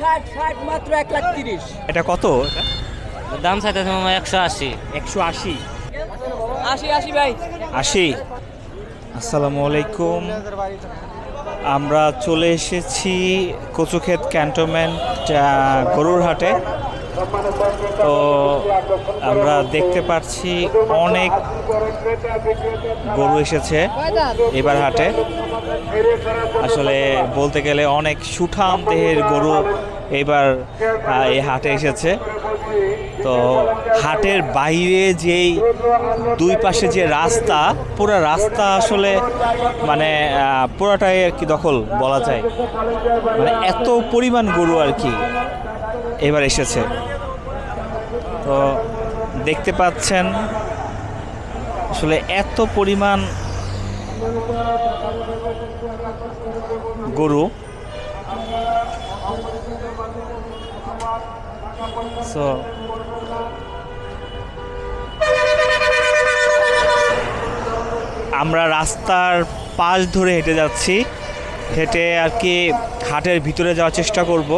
ষাট ষাট মাত্র এক লাখ তিরিশ। এটা কত? দাম চাইতেছে মামা একশো আশি। একশো আশি। আশি আশি ভাই। আশি। আসসালামু আলাইকুম। আমরা চলে এসেছি কচুক্ষেত ক্যান্টনমেন্ট গরুর হাটে। তো আমরা দেখতে পাচ্ছি অনেক গরু এসেছে এবার হাটে। আসলে বলতে গেলে অনেক সুঠাম দেহের গরু এবার এই হাটে এসেছে। তো হাটের বাইরে যেই দুই পাশে যে রাস্তা, পুরো রাস্তা আসলে মানে পুরোটাই আর কি দখল বলা যায়। মানে এত পরিমাণ গরু আর কি। এবার এসেছে। তো দেখতে পাচ্ছেন, আসলে এত পরিমাণ গরু। আমরা রাস্তার পাশ ধরে হেঁটে যাচ্ছি। হেঁটে আর কি হাটের ভিতরে যাওয়ার চেষ্টা করব।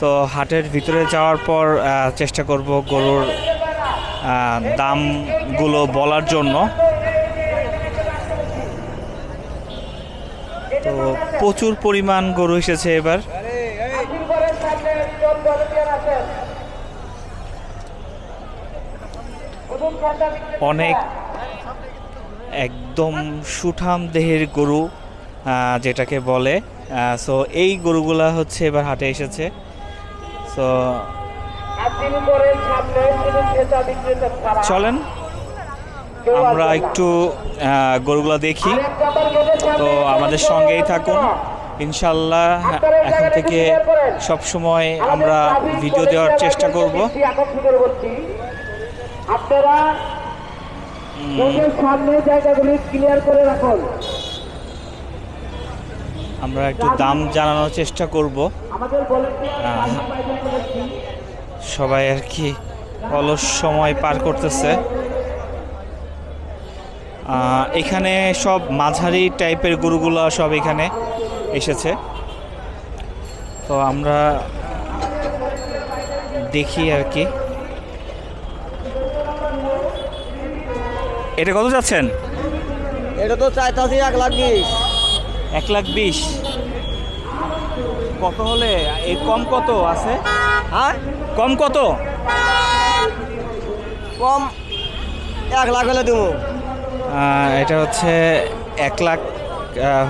তো হাটের ভিতরে যাওয়ার পর চেষ্টা করব গরুর দামগুলো বলার জন্য। তো প্রচুর পরিমাণ গরু এসেছে এবার। অনেক একদম সুঠাম দেহের গরু যেটাকে বলে সো এই গরুগুলা হচ্ছে এবার হাটে এসেছে। সো চলেন আমরা একটু গরুগুলা দেখি। তো আমাদের সঙ্গেই থাকুন। ইনশাল্লাহ এখন থেকে সব সময় আমরা ভিডিও দেওয়ার চেষ্টা করব। আপনারা সামনে জায়গাগুলি ক্লিয়ার করে রাখুন। আমরা একটু দাম জানানোর চেষ্টা করব। সবাই আর কি অলস সময় পার করতেছে। এখানে সব মাঝারি টাইপের গরুগুলো সব এখানে এসেছে। তো আমরা দেখি আর কি। এটা কত যাচ্ছেন? এটা তো চাইতাছি এক লাখ বিশ। এক লাখ বিশ। কত হলে? এই কম কত আছে? হ্যাঁ? কম কত? কম এক লাখ হলে দেবো। এটা হচ্ছে এক লাখ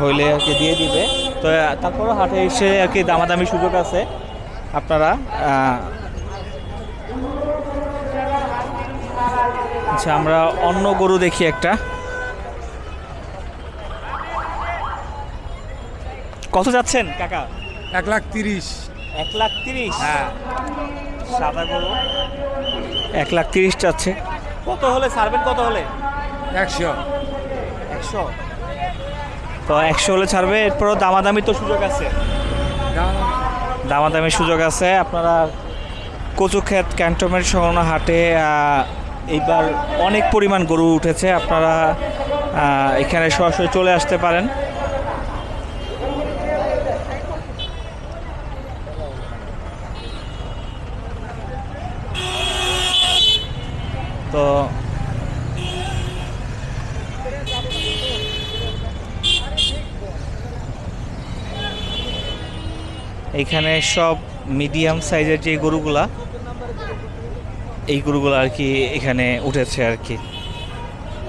হইলে আর কি দিয়ে দিবে। তো তারপরও হাটে এসে আর কি দামাদামি সুযোগ আছে আপনারা আচ্ছা আমরা অন্য গরু দেখি একটা। কত যাচ্ছেন কাকা? এক লাখ তিরিশ। এক লাখ তিরিশ? হ্যাঁ। সাদা গরু। এক লাখ তিরিশ যাচ্ছে। কত হলে ছাড়বেন কত হলে? একশো। একশো। তো একশো হলে ছাড়বে এরপরও দামাদামি তো সুযোগ আছে। দামাদামির সুযোগ আছে। আপনারা কচুক্ষেত ক্যান্টনমেন্ট সংলগ্ন হাটে এইবার অনেক পরিমাণ গরু উঠেছে। আপনারা এখানে সরাসরি চলে আসতে পারেন। তো এখানে সব মিডিয়াম সাইজের যে গরুগুলা এই গরুগুলো আর কি এখানে উঠেছে আর কি।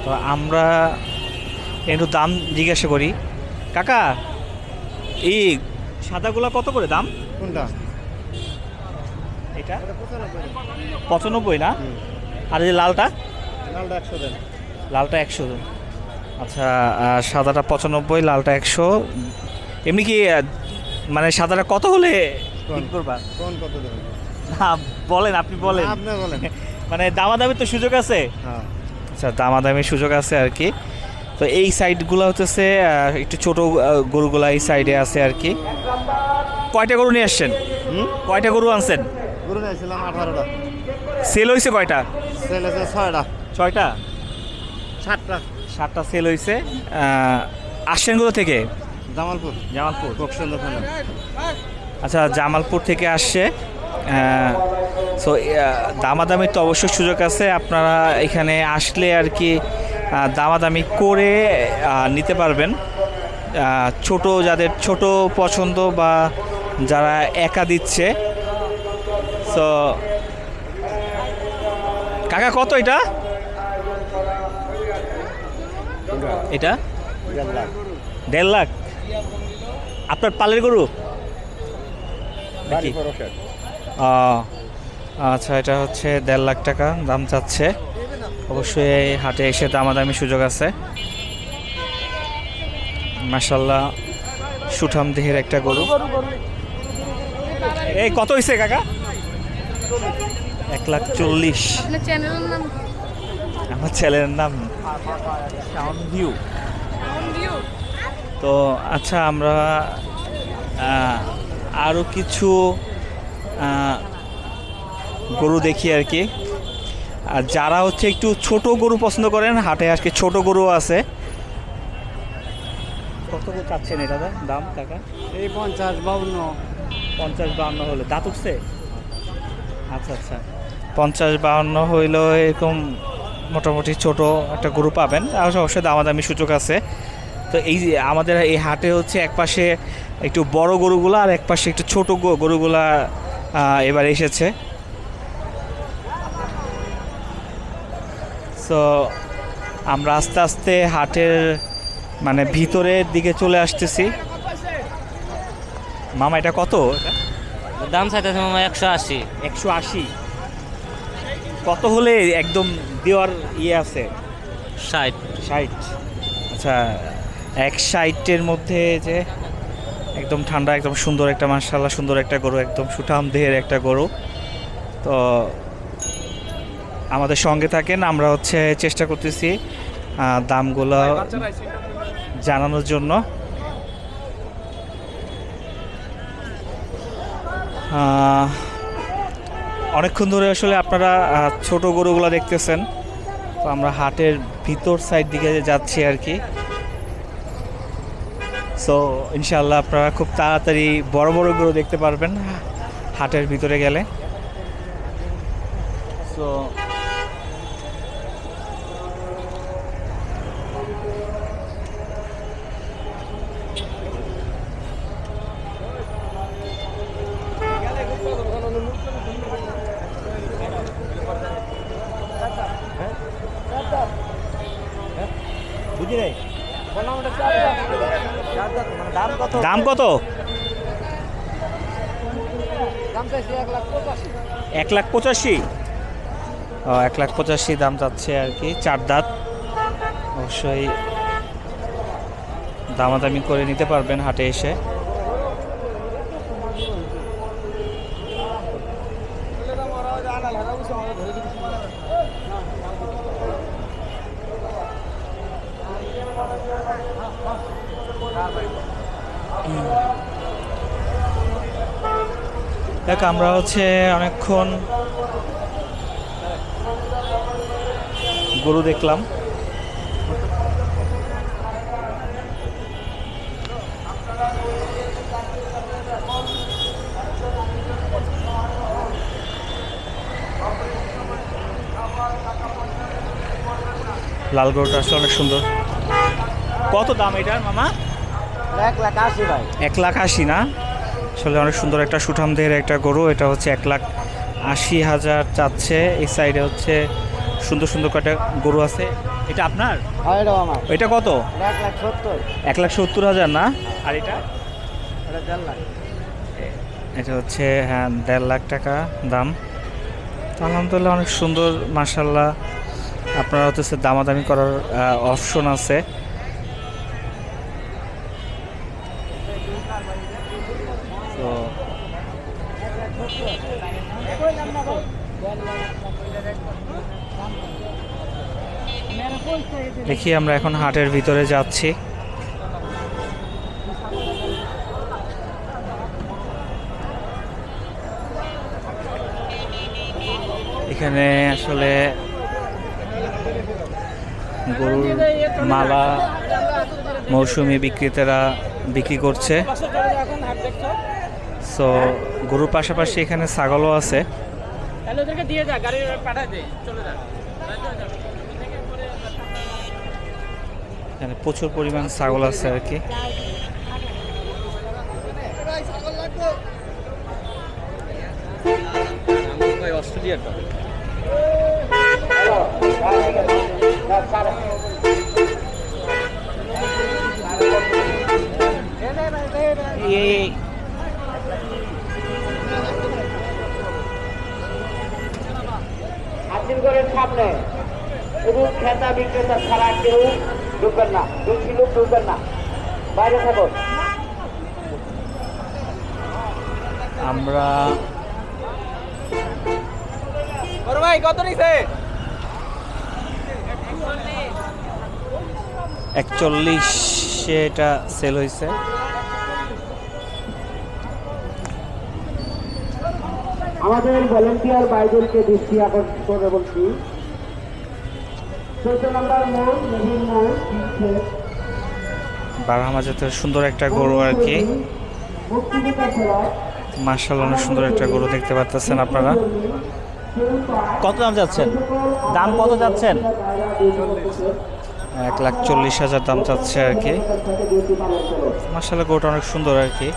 তো আমরা একটু দাম জিজ্ঞাসা করি। কাকা এই সাদাগুলা কত করে দাম? কোনটা? এটা? পঁচানব্বই না? আর এই লালটা? লালটা একশো দেন। লালটা একশো। আচ্ছা সাদাটা পঁচানব্বই লালটা একশো। এমনি কি মানে সাদাটা কত হলে ঠিক করবা? কত না বলেন আপনি বলেন। আপনি বলেন। মানে তো সুযোগ আছে? হ্যাঁ। আচ্ছা দামাদামির সুযোগ আছে আর কি। তো এই সাইডগুলো হচ্ছে একটু ছোট গরুগুলা এই সাইডে আছে আর কি। কয়টা গরু নিয়ে আসছেন? কয়টা গরু আনছেন? গরু নিয়েছিলাম আঠারোটা। সেল হয়েছে কয়টা? সেল আছে ছয়টা। ছয়টা? সাতটা। সাতটা সেল হয়েছে আসছেন কোথা থেকে? জামালপুর। জামালপুর। বক্সন্দ থানা আচ্ছা জামালপুর থেকে আসছে। সো দামাদামির তো অবশ্যই সুযোগ আছে। আপনারা এখানে আসলে আর কি দামাদামি করে নিতে পারবেন। ছোট যাদের ছোট পছন্দ বা যারা একা দিচ্ছে। সো কাকা কত এটা? এটা? দেড় লাখ। আপনার পালের গরু? আচ্ছা এটা হচ্ছে দেড় লাখ টাকা দাম চাচ্ছে। অবশ্যই এই হাটে এসে দামাদামি সুযোগ আছে। মাসাল্লাহ সুঠাম দেহের একটা গরু। এই কত হয়েছে কাকা? এক লাখ চল্লিশ। আপনার চ্যানেলের নাম? আমার ছেলের নাম শাওন ভিউ ভিউ তো আচ্ছা আমরা আরও কিছু গরু দেখি আর কি। আর যারা হচ্ছে একটু ছোট গরু পছন্দ করেন হাটে আজকে ছোট গরু আছে। কত করে চাচ্ছেন এটা দাম টাকা? এই পঞ্চাশ বাউন্ন। পঞ্চাশ বাহান্ন হলে। দাঁত উঠছে? আচ্ছা আচ্ছা। পঞ্চাশ বাহান্ন হইলেও এরকম মোটামুটি ছোট একটা গরু পাবেন। আর অবশ্যই দামাদামি সুযোগ আছে। তো এই যে আমাদের এই হাটে হচ্ছে এক পাশে একটু বড় গরুগুলো আর এক পাশে একটু ছোট গরুগুলা এবার এসেছে। তো আমরা আস্তে আস্তে হাটের মানে ভিতরের দিকে চলে আসতেছি। মামা এটা কত? এটা দাম চাইতেছে মামা একশো আশি। একশো আশি। কত হলে একদম দেওয়ার ইয়ে আছে? ষাট। ষাট। আচ্ছা এক ষাটের মধ্যে যে একদম ঠান্ডা একদম সুন্দর একটা মার্শাল্লাহ সুন্দর একটা গরু একদম সুঠাম দেহের একটা গরু। তো আমাদের সঙ্গে থাকেন আমরা হচ্ছে চেষ্টা করতেছি আহ, দামগুলো জানানোর জন্য। আহ, অনেকক্ষণ ধরে আসলে আপনারা ছোট গরুগুলো দেখতেছেন। তো আমরা হাটের ভিতর সাইড দিকে যাচ্ছি আর কি। সো ইনশাল্লাহ আপনারা খুব তাড়াতাড়ি বড় বড় গরু দেখতে পারবেন হাটের ভিতরে গেলে। সো দাম কত? এক লাখ পঁচাশি? ও এক লাখ পঁচাশি দাম যাচ্ছে আর কি চার দাঁত। অবশ্যই দামাদামি করে নিতে পারবেন হাটে এসে। দেখ, আমরা হচ্ছে অনেকক্ষণ গরু দেখলাম। লাল গরুটা আসলে অনেক সুন্দর। কত দাম এটার, মামা? এক লাখ আশি না? আসলে অনেক সুন্দর একটা সুঠাম দেহের একটা গরু এটা হচ্ছে এক লাখ আশি হাজার চাচ্ছে। এই সাইডে হচ্ছে সুন্দর সুন্দর কয়েকটা গরু আছে? এটা আপনার? হ্যাঁ এটা কত? এক লাখ সত্তর। হাজার না? আর এটা? এটা এটা হচ্ছে হ্যাঁ দেড় লাখ টাকা দাম। আলহামদুলিল্লাহ অনেক সুন্দর মার্শাল্লাহ আপনারা হচ্ছে দামাদামি করার অপশন আছে তো দেখি আমরা এখন হাটের ভিতরে যাচ্ছি। এখানে আসলে গরুর মালা মৌসুমি বিক্রেতারা বিক্রি করছে। সো গরুর পাশাপাশি এখানে ছাগলও আছে। দিয়ে যা, গাড়ি চলে যা। এখানে প্রচুর পরিমাণ ছাগল আছে আর কি। সামনে শুধু খেতা বিক্রেতা ছাড়া কেউ ঢুকবেন না বেশি লোক ঢুকবেন না। বাইরে থাকুন। আমরা ভাই কত নিছে? একচল্লিশে এটা সেল হয়েছে আমাদের ভলেন্টিয়ার বাইদেরকে দৃষ্টি আকর্ষণ করে বলছি। বারহামা জাতের সুন্দর একটা গরু আর কি। মার্শাল অনেক সুন্দর একটা গরু দেখতে পাচ্ছেন আপনারা। কত দাম যাচ্ছেন দাম কত যাচ্ছেন এক লাখ চল্লিশ হাজার দাম চাচ্ছে আর কি। মার্শাল গরুটা অনেক সুন্দর আর কি।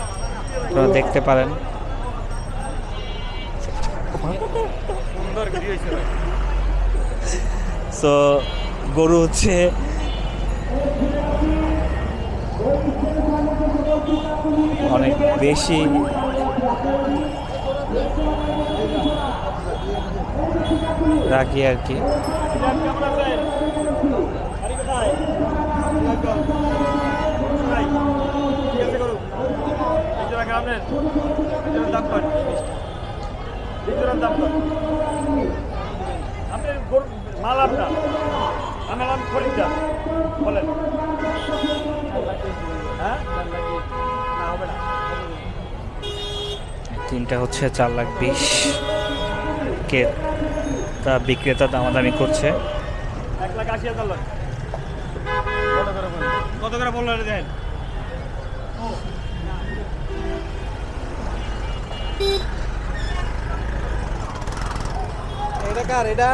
আপনারা দেখতে পারেন। সো গরু হচ্ছে অনেক বেশি। রাখি আর কি। মাল আপনার আমার নাম খরিদ্দার। বলেন। হ্যাঁ? না হবে না। তিনটা হচ্ছে চার লাখ বিশ কে তা বিক্রেতা দামাদামি করছে। এক লাখ আশি হাজার কত করে বললেন? কত দেন? এটা কার? এটা?